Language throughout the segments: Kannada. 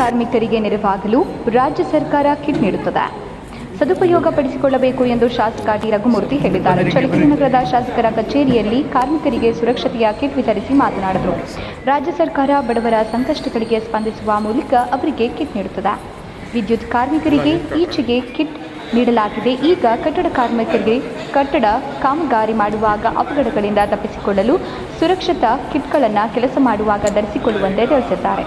ಕಾರ್ಮಿಕರಿಗೆ ನೆರವಾಗಲು ರಾಜ್ಯ ಸರ್ಕಾರ ಕಿಟ್ ನೀಡುತ್ತದೆ. ಸದುಪಯೋಗ ಪಡಿಸಿಕೊಳ್ಳಬೇಕು ಎಂದು ಶಾಸಕ ಟಿ ರಘುಮೂರ್ತಿ ಹೇಳಿದ್ದಾರೆ. ಚಳ್ಳಕೆರೆ ನಗರದ ಶಾಸಕರ ಕಚೇರಿಯಲ್ಲಿ ಕಾರ್ಮಿಕರಿಗೆ ಸುರಕ್ಷತೆಯ ಕಿಟ್ ವಿತರಿಸಿ ಮಾತನಾಡಿದರು. ರಾಜ್ಯ ಸರ್ಕಾರ ಬಡವರ ಸಂಕಷ್ಟಗಳಿಗೆ ಸ್ಪಂದಿಸುವ ಮೂಲಕ ಅವರಿಗೆ ಕಿಟ್ ನೀಡುತ್ತದೆ. ವಿದ್ಯುತ್ ಕಾರ್ಮಿಕರಿಗೆ ಈಚೆಗೆ ಕಿಟ್ ನೀಡಲಾಗಿದೆ. ಈಗ ಕಟ್ಟಡ ಕಾರ್ಮಿಕರಿಗೆ ಕಟ್ಟಡ ಕಾಮಗಾರಿ ಮಾಡುವಾಗ ಅಪಘಾತಗಳಿಂದ ತಪ್ಪಿಸಿಕೊಳ್ಳಲು ಸುರಕ್ಷತಾ ಕಿಟ್ಗಳನ್ನು ಕೆಲಸ ಮಾಡುವಾಗ ಧರಿಸಿಕೊಳ್ಳುವಂತೆ ತಿಳಿಸಿದ್ದಾರೆ.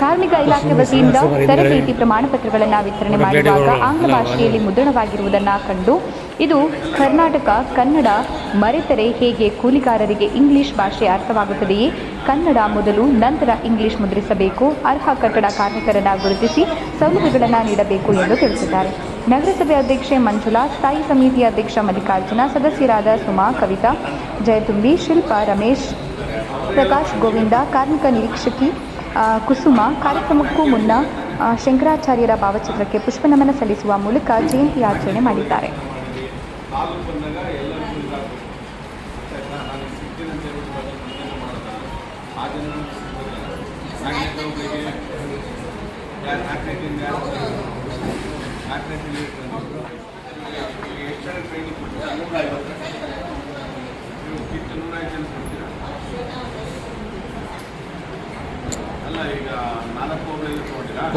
ಕಾರ್ಮಿಕ ಇಲಾಖೆ ವತಿಯಿಂದ ತರಬೇತಿ ಪ್ರಮಾಣ ಪತ್ರಗಳನ್ನು ವಿತರಣೆ ಮಾಡಿದಾಗ ಆಂಗ್ಲ ಭಾಷೆಯಲ್ಲಿ ಮುದ್ರಣವಾಗಿರುವುದನ್ನು ಕಂಡು ಇದು ಕರ್ನಾಟಕ ಕನ್ನಡ ಮರೆತರೆ ಹೇಗೆ ಕೂಲಿಗಾರರಿಗೆ ಇಂಗ್ಲಿಷ್ ಭಾಷೆ ಅರ್ಥವಾಗುತ್ತದೆಯೇ? ಕನ್ನಡ ಮೊದಲು ನಂತರ ಇಂಗ್ಲಿಷ್ ಮುದ್ರಿಸಬೇಕು. ಅರ್ಹ ಕಟ್ಟಡ ಕಾರ್ಮಿಕರನ್ನು ಗುರುತಿಸಿ ಸೌಲಭ್ಯಗಳನ್ನು ನೀಡಬೇಕು ಎಂದು ತಿಳಿಸಿದ್ದಾರೆ. ನಗರಸಭೆ ಅಧ್ಯಕ್ಷೆ ಮಂಜುಳಾ ಸ್ಥಾಯಿ ಸಮಿತಿ ಅಧ್ಯಕ್ಷ ಮಲ್ಲಿಕಾರ್ಜುನ ಸದಸ್ಯರಾದ ಸುಮಾ ಕವಿತಾ ಜಯತುಂಬಿ ಶಿಲ್ಪಾ ರಮೇಶ್ ಪ್ರಕಾಶ್ ಗೋವಿಂದ ಕಾರ್ಮಿಕ ನಿರೀಕ್ಷಕಿ ಕುಸುಮ ಕಾರ್ಯಕ್ರಮಕ್ಕೂ ಮುನ್ನ ಶಂಕರಾಚಾರ್ಯರ ಭಾವಚಿತ್ರಕ್ಕೆ ಪುಷ್ಪನಮನ ಸಲ್ಲಿಸುವ ಮೂಲಕ ಜಯಂತಿ ಆಚರಣೆ ಮಾಡಿದ್ದಾರೆ.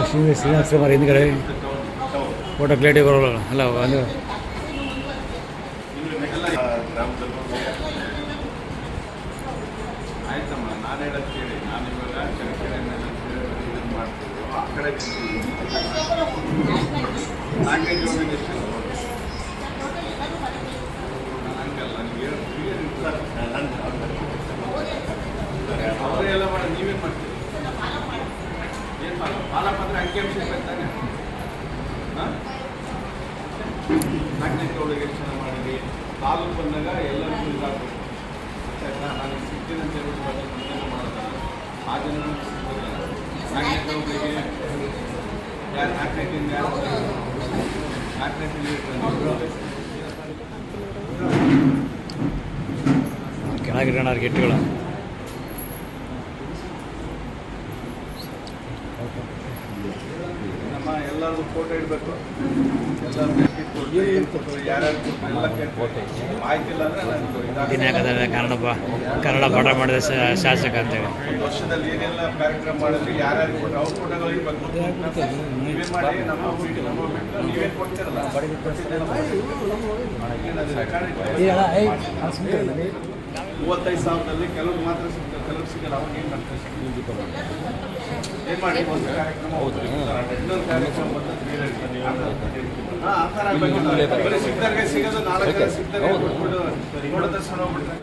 ಶ್ರೀನಿವಾಸ ಕುಮಾರ್ ಹಿಂದ್ಗಡೆ. ಫೋಟೋ ಕ್ಲಿಯರಿಟಿ ಬರೋಲ್ಲ ಅಲ್ಲ ಒಂದು ಆಯ್ತಮ್ಮ ನಾನು ಹೇಳೋದು ಕೇಳಿ. ನಾನು ಇವಾಗ ಚಳ್ಳಕೆರೆಯನ್ನು ಇದನ್ನು ಮಾಡ್ತಿದ್ದು ಆ ಕಡೆ ಒಳಗೆ ಎಷ್ಟು ಹಂಗಲ್ಲ ನನಗೆ ಅವರೇ ಎಲ್ಲ ಮಾಡಿ ನೀವೇನು ಮಾಡ್ತೀರಿ ಮಾಡ ಪಾಲಪತ್ರ ಅಂಕಿಅಂಶ ಇರ್ತಾನೆ ಹಾಂ? ನಾಲ್ಕನೇ ಮಾಡಿದ್ವಿ. ತಾಲೂಕು ಬಂದಾಗ ಎಲ್ಲರಿಗೂ ಇದಾಗಬೇಕು ನಾನು ಸಿಗ್ತೀನಿ ಅಂತ ಹೇಳ್ಬಿಟ್ಟು ಆ ನಾಲ್ಕನೇ ಯಾರು ನಾಲ್ಕನೇ ತಿಂಗ ನಾಲ್ಕನೇ ತಿಂಗಳು ಗೆಟ್ಟುಗಳು ನಮ್ಮ ಎಲ್ಲರದು ಫೋಟೋ ಇಡಬೇಕು ಎಲ್ಲರದ್ದು ಯಾರ್ಯಾರು ಎಲ್ಲ ಕೇಳ್ಬೇಕು ಮಾಹಿತಿ ಇಲ್ಲ ಅಂದರೆ ನನಗೆ ಫೋಟೋ ಇಡಬೇಕು. ಯಾಕಂದ್ರೆ ಕನ್ನಡ ಬಾ ಕನ್ನಡ ಪಾಠ ಮಾಡಿದ ಶಾ- ಶಾಸಕ ಅಂತೇಳಿ. ಒಂದು ವರ್ಷದಲ್ಲಿ ಏನೆಲ್ಲ ಕಾರ್ಯಕ್ರಮ ಮಾಡಿದ್ರು ಯಾರ್ಯಾರು ಅವ್ರ ಫೋಟೋಗಳು ಇರ್ಬೇಕು ನೀವೇ ಮಾಡಿ ನಮ್ಮ ನೀವೇನು ಕೊಡ್ತೀರಲ್ಲ. ಮೂವತ್ತೈದು ಸಾವಿರದಲ್ಲಿ ಕೆಲವ್ರು ಮಾತ್ರ ಸಿಗ್ತಾರೆ ಕೆಲವ್ರು ಸಿಗಲ್ಲ ಅವಾಗ ಏನು ಮಾಡ್ತಾರೆ? ಏನು ಮಾಡಿ ಒಂದು ಕಾರ್ಯಕ್ರಮ ಇನ್ನೊಂದು ಕಾರ್ಯಕ್ರಮ ಬಂದ್ರೆ ಸಿಗ್ತಾರೆ ಆ ಥರ ಸಿಗೋದು ನಾಲ್ಕು ಸಿಗ್ತಾರೆ ದೂರದರ್ಶನ ಹೋಗ್ಬಿಟ್ರೆ